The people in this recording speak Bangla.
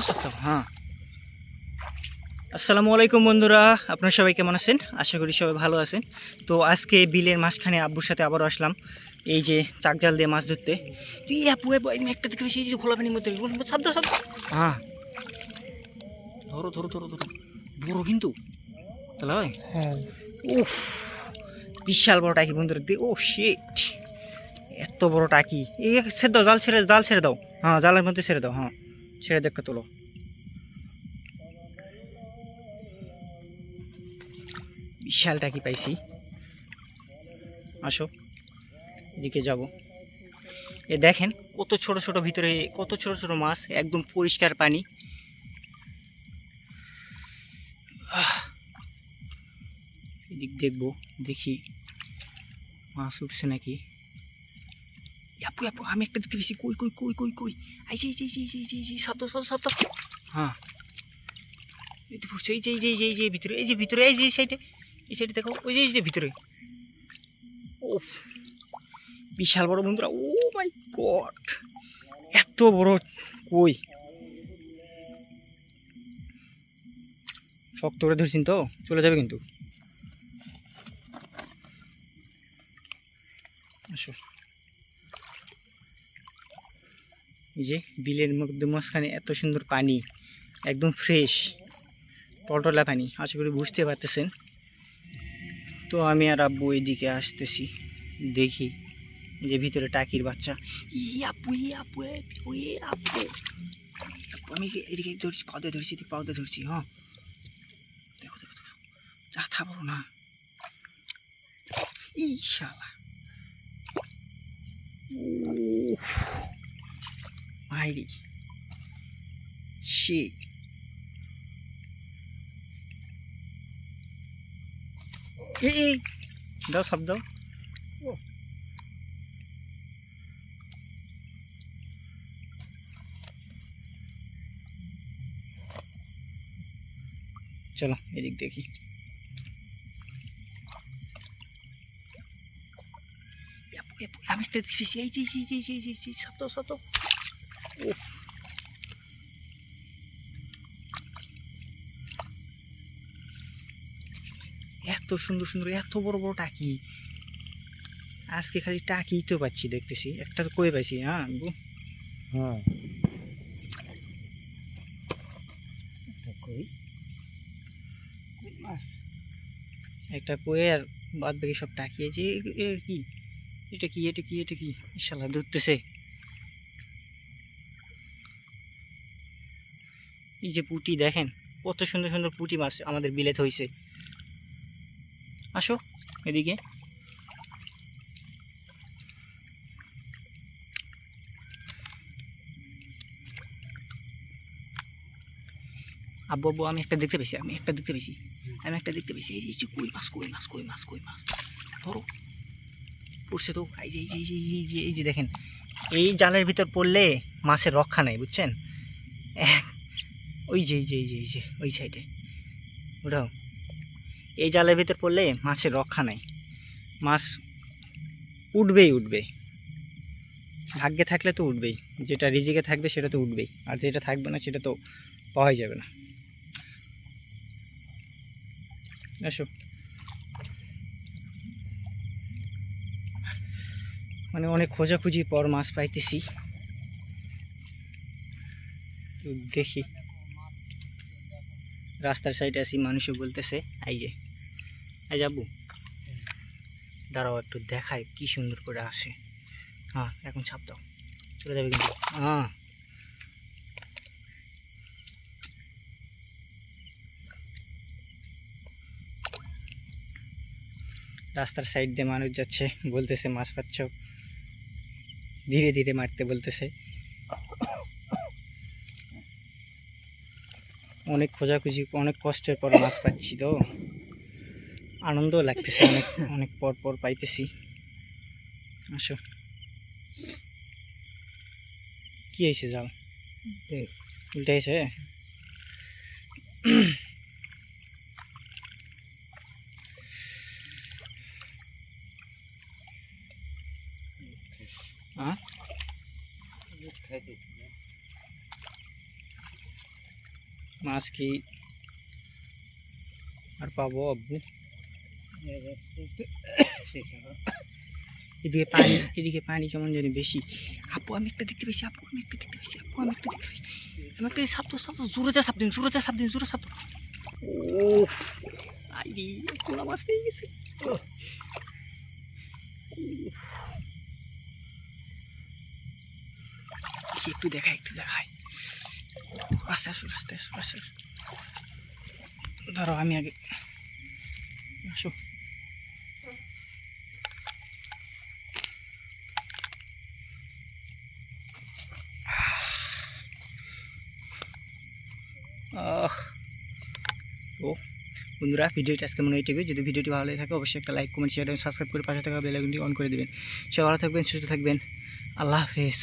সব হ্যাঁ। আসসালামু আলাইকুম বন্ধুরা আপনারা সবাই কেমন আছেন? আশা করি সবাই ভালো আছেন। তো আজকে বিলের মাঝখানে আব্বুর সাথে আবারও আসলাম এই যে চাক জাল দিয়ে মাছ ধরতে। তুই আপু আমি একটা দেখে বেশি যে মধ্যে। হ্যাঁ। ধরো ধরো ধরো ধরো। বড় কিন্তু। তাহলে হয়? হ্যাঁ। উফ বিশাল বড় টাকি বন্ধুরা দে ও শিট এত বড় টাকি। এই ছেড়ে দাও জাল ছেড়ে জাল ছেড়ে দাও। হ্যাঁ জালের মধ্যে ছেড়ে দাও হ্যাঁ। ছেড়ে দেখে, তোলো। বিশাল টাকি পাইছি? আসো, এদিকে যাব। এ দেখেন, কত ছোট ছোট ভিতরে, কত ছোট ছোট মাছ, একদম পরিষ্কার পানি। এদিক দেখব, দেখি মাছ উঠছে নাকি। আপু আপু আমি একটা দেখতে পেয়েছি। কই কই কই কই কই? এই যে এই যে এই যে শব্দ শব্দ শব্দ। হ্যাঁ। এই তো এই যে এই যে এই যে ভিতরে, এই যে ভিতরে, এই যে সাইডে, এই সাইডে দেখো, ওই যে, এই যে ভিতরে। ও বিশাল বড় বন্ধুরা, ও মাই গড। এত বড় কই? শক্ত করে ধরছেন তো, চলে যাবে কিন্তু। আসো। এই যে বিলের মধ্যে মাঝখানে এত সুন্দর পানি, একদম ফ্রেশ টলটলা পানি, আশা করি বুঝতে পারতেছেন। তো আমি আর আব্বু এদিকে আসতেছি, দেখি যে ভিতরে টাকির বাচ্চা। আপু ই আপু আমি এদিকে ধরছি পাউদে ধরছি, এদিকে পাউদে ধরছি হ্যাঁ দেখো দেখো দেখো যা থাকব না। ই শালা উফ, মাইরি shit এই এই দাও সব দাও চলো এদিক দেখি এপ- এপ- আমি একটা দেখেছি এই যে এই যে এই যে এই যে এই যে এই যে সব দাও সব দাও উফ। এত সুন্দর সুন্দর এত বড় বড় টাকি। আজকে খালি টাকি তো পাচ্ছি দেখতেছি একটা তো কয়ে পাইছি হ্যাঁ হ্যাঁ। কই? কই একটা কয়ে আর বাদ বাকি সব টাকিয়ে যে এ- এ কি? এটা কি এটা কি এটা কি? ইনশাল্লাহ ধরতেছে। এই যে পুটি দেখেন, কত সুন্দর সুন্দর পুঁটি মাছ আমাদের বিলেত হয়েছে আসো এদিকে। আব্বু আব্বু, আমি একটা দেখতে পেয়েছি, আমি একটা দেখতে পেয়েছি। আমি একটা দেখতে পেয়েছি, এই যে কই মাছ কই মাছ কই মাছ কই মাছ। ধরো। পড়ছে তো এই যে এই যে এই যে এই যে দেখেন। এই জালের ভিতর পড়লে মাছের রক্ষা নাই, বুঝছেন? এক- ওই যে, এই যে এই যে এই যে, ওই সাইডে ওটাও। এই জালের ভিতর পড়লে মাছের রক্ষা নাই। মাছ উঠবেই উঠবে ভাগ্যে থাকলে তো উঠবেই। যেটা রিজিকে থাকবে সেটা তো উঠবেই। আর যেটা থাকবে না সেটা তো পাওয়াই যাবে না। আসো। মানে অনেক খোঁজাখুঁজির পর মাছ পাইতেছি। দেখি। রাস্তার সাইডে আসি মানুষও বলতেছে, এই যে, এই যাব দাঁড়াও একটু দেখায় কি সুন্দর করে আসে হ্যাঁ এখন ছাপ দাও, চলে যাবে কিন্তু। হ্যাঁ। রাস্তার সাইড দিয়ে মানুষ যাচ্ছে, বলতেছে, মাছ পাচ্ছ? ধীরে ধীরে মারতে বলতেছে। অনেক খোঁজাখুঁজি অনেক কষ্টের পর মাছ পাচ্ছি তো। আনন্দ লাগতেছে অনেক অনেক পর পর পাইতেছি। আসো। কি হয়েছে যাও উল্টে হয়েছে হ্যাঁ। খাইতে। মাছ কি? আর পাবো আব্বু। এদিকে পানি এদিকে পানি কেমন জানি বেশি। আপু আমি একটা দেখতে পেয়েছি আপু আমি একটা দেখতে পেয়েছি আপু আমি একটা দেখতে পেয়েছি আমি একটা সাপ তো সাপ তো, জোরে যা সাপ দিন, জোরে যা সাপ দিন, জোরে সাপ ও আইরি, কোলা মাছ পেয়ে গেছে। একটু দেখাই একটু দেখাই। আস্তে আসো আস্তে আসো আস্তে আসো ধরো আমি আগে আসো ও বন্ধুরা, ভিডিওটি আজকে মনে এইটুকুই। যদি ভিডিওটি ভালো লাগে থাকে, অবশ্যই একটা লাইক, কমেন্ট শেয়ার সাবস্ক্রাইব করে পাশে থাকা বেল অন করে দেবেন। সবাই ভালো থাকবেন, সুস্থ থাকবেন। আল্লাহ হাফেজ।